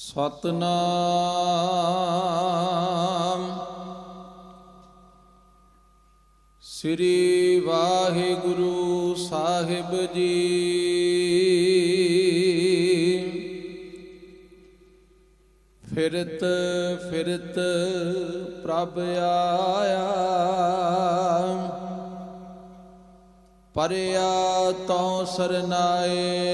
ਸਤਨਾਮ। ਸ੍ਰੀ ਵਾਹਿਗੁਰੂ ਸਾਹਿਬ ਜੀ। ਫਿਰਤ ਫਿਰਤ ਪ੍ਰਭ ਆਇਆ। ਪਰਿਆ ਤਉ ਸਰਨਾਏ।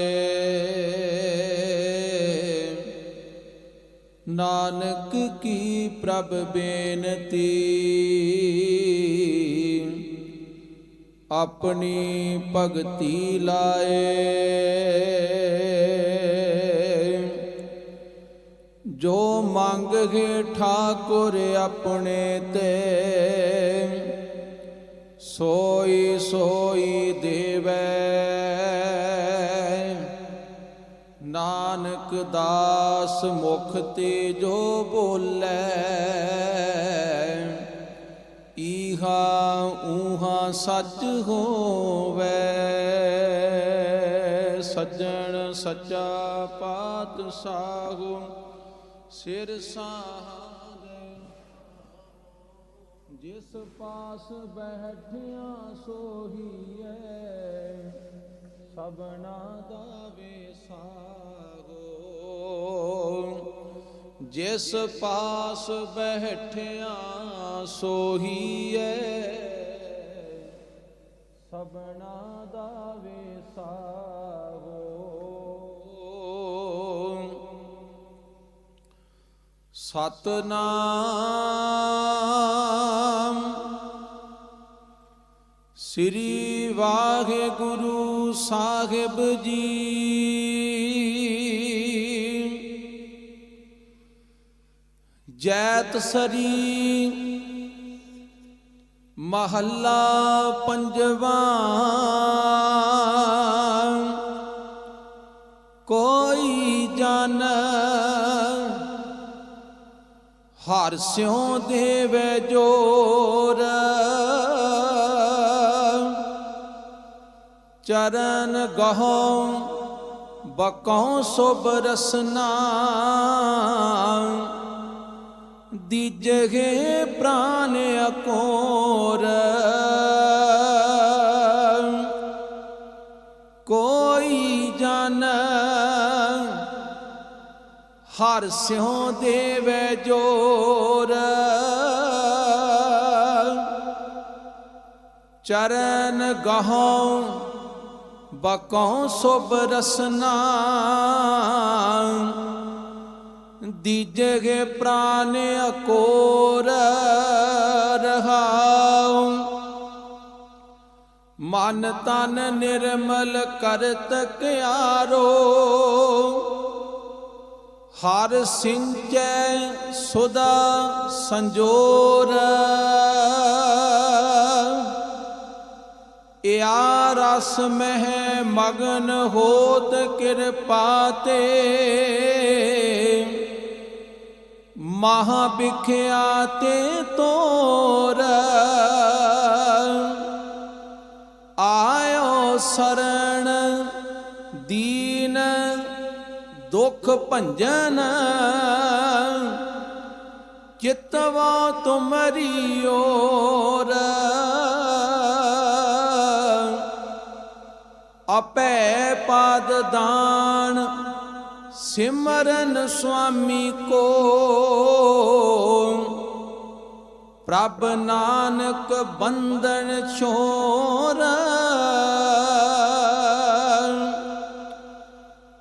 ਨਾਨਕ ਕੀ ਪ੍ਰਭ ਬੇਨਤੀ? ਆਪਣੀ ਭਗਤੀ ਲਾਏ। ਜੋ ਮੰਗ ਮੰਗੇ ਠਾਕੁਰ ਆਪਣੇ ਤੇ, ਸੋਈ ਸੋਈ ਦੇਵੈ। ਨਾਨਕ ਦਾਸ ਮੁਖ ਤੇ ਜੋ ਬੋਲੇ, ਈਹਾ ਊਹਾ ਸੱਚ ਹੋਵੇ। ਸੱਜਣ ਸੱਚਾ ਪਾਤਸ਼ਾਹ, ਸਿਰ ਸਾਹ ਜਿਸ ਪਾਸ ਬੈਠਿਆ ਸੋਹੀਐ। ਸਬਨਾ ਦਾ ਜਿਸ ਪਾਸ ਬੈਠਿਆ ਸੋਹੀਐ। ਸਬਨਾ ਦਾ ਵਿਸਾਗੋ ਸਤਨਾਮ। ਸ੍ਰੀ ਵਾਹਿਗੁਰੂ ਸਾਹਿਬ ਜੀ। ਜੈਤ ਸਰੀ ਮਹੱਲਾ ਪੰਜਵਾ ਕੋਈ ਜਨ ਹਰ ਸਿਉ ਦੇਵੇ ਜੋਰ ਚਰਨ ਗਹਉ ਬਕਉ ਸੁਬ ਰਸਨਾ ਦੀਜਗੇ ਪ੍ਰਾਨ ਅਕੋਰ। ਕੋਈ ਜਨ ਹਰ ਸਿਉ ਦੇਵੇ ਜੋਰ। ਚਰਨ ਗਹਉ ਬਕਉ ਸੁਬ ਰਸਨਾ। ਦੀਜਗੇ ਪ੍ਰਾਨ ਅਕੋਰ ਰਹਾਉ। ਮਨ ਤਨ ਨਿਰਮਲ ਕਰਤ ਕਿਆਰੋ ਹਰ ਸਿੰਚੈ ਸੁਦਾ ਸੰਜੋਰ। ਇਆ ਰਸ ਮਹਿ ਮਗਨ ਹੋਤ ਕਿਰਪਾ ਤੇ। ਮਹਾ ਵਿਖਿਆ ਤੇ ਤੋਰ। ਆਇਓ ਸਰਣ ਦੀਨ ਦੁਖ ਭੰਜਨ। ਚਿਤਵਾ ਤੁਮਰੀ ਓਰ। ਆਪੈ ਪਦ ਦਾਨ ਸਿਮਰਨ ਸੁਆਮੀ ਕੋ। ਪ੍ਰਭ ਨਾਨਕ ਬੰਧਨ ਛੋਰ।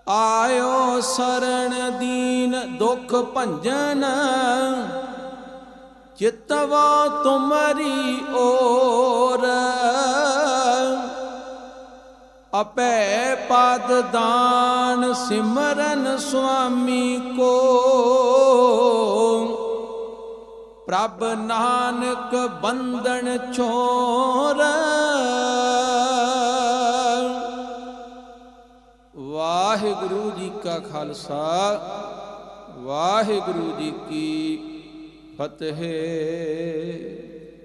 ਆਇਓ ਸਰਣ ਦੀਨ ਦੁਖ ਭੰਜਨ। ਚਿਤਵਾ ਤੁਮਰੀ ਓਰ ਆਪੈ ਪਦ ਦਾਨ ਸਿਮਰਨ ਸੁਆਮੀ ਕੋ। ਪ੍ਰਭ ਨਾਨਕ ਬੰਧਨ ਛੋਰ ਵਾਹਿਗੁਰੂ ਜੀ ਕਾ ਖਾਲਸਾ, ਵਾਹਿਗੁਰੂ ਜੀ ਕੀ ਫਤਿਹ।